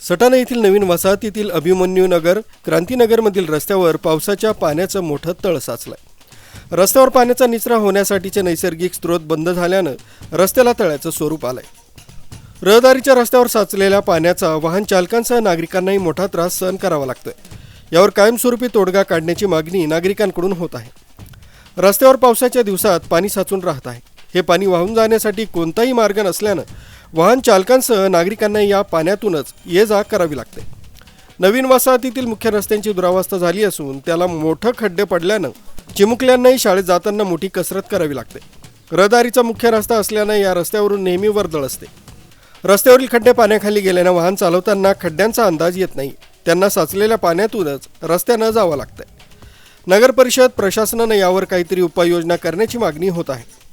सटाणा येथील नवीन वसाहतीतील अभिमन्यू नगर क्रांतीनगरमधील रस्त्यावर पावसाच्या पाण्याचं मोठं तळ साचलंय. रस्त्यावर पाण्याचा निचरा होण्यासाठीचे नैसर्गिक स्रोत बंद झाल्यानं रस्त्याला तळ्याचं स्वरूप आलंय. रहदारीच्या रस्त्यावर साचलेल्या पाण्याचा वाहन चालकांसह नागरिकांनाही मोठा त्रास सहन करावा लागतोय. यावर कायमस्वरूपी तोडगा काढण्याची मागणी नागरिकांकडून होत आहे. रस्त्यावर पावसाच्या दिवसात पाणी साचून राहत आहे. हे पाणी वाहून जाण्यासाठी कोणताही मार्ग नसल्यानं वाहन चालकांसह नागरिकांना या पाण्यातूनच ये जा करावी लागते. नवीन वसाहतीतील मुख्य रस्त्यांची दुरावस्था झाली असून त्याला मोठं खड्डे पडल्यानं चिमुकल्यांनाही शाळेत जाताना मोठी कसरत करावी लागते. रहदारीचा मुख्य रस्ता असल्यानं या रस्त्यावरून नेहमी वर्दळ असते. रस्त्यावरील खड्डे पाण्याखाली गेल्यानं वाहन चालवताना खड्ड्यांचा अंदाज येत नाही. त्यांना साचलेल्या पाण्यातूनच रस्त्यानं जावं लागतंय. नगर परिषद प्रशासनानं यावर काहीतरी उपाययोजना करण्याची मागणी होत आहे.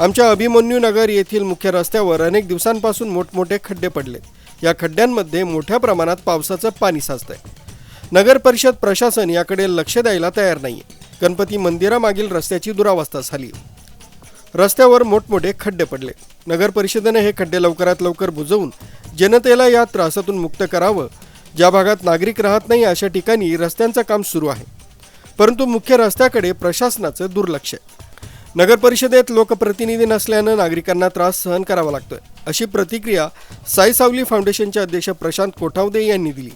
आमच्या अभिमन्यू नगर येथील मुख्य रस्त्यावर अनेक दिवसांपासून मोठमोठे खड्डे पडले. या खड्ड्यांमध्ये मोठ्या प्रमाणात पावसाचं पाणी साचतंय. नगर परिषद प्रशासन याकडे लक्ष द्यायला तयार नाही गणपती मंदिरामागील रस्त्याची दुरावस्था झाली. रस्त्यावर मोठमोठे खड्डे पडले. नगर परिषदेने हे खड्डे लवकरात लवकर बुजवून जनतेला या त्रासातून मुक्त करावं. ज्या भागात नागरिक राहत नाही अशा ठिकाणी रस्त्यांचं काम सुरू आहे. परंतु मुख्य रस्त्याकडे प्रशासनाचं दुर्लक्ष आहे. नगर परिषदेत लोकप्रतिनिधी नसल्यानं नागरिकांना त्रास सहन करावा लागतोय. अशी प्रतिक्रिया साई सावली फाउंडेशनचे अध्यक्ष प्रशांत कोठावदे यांनी दिली.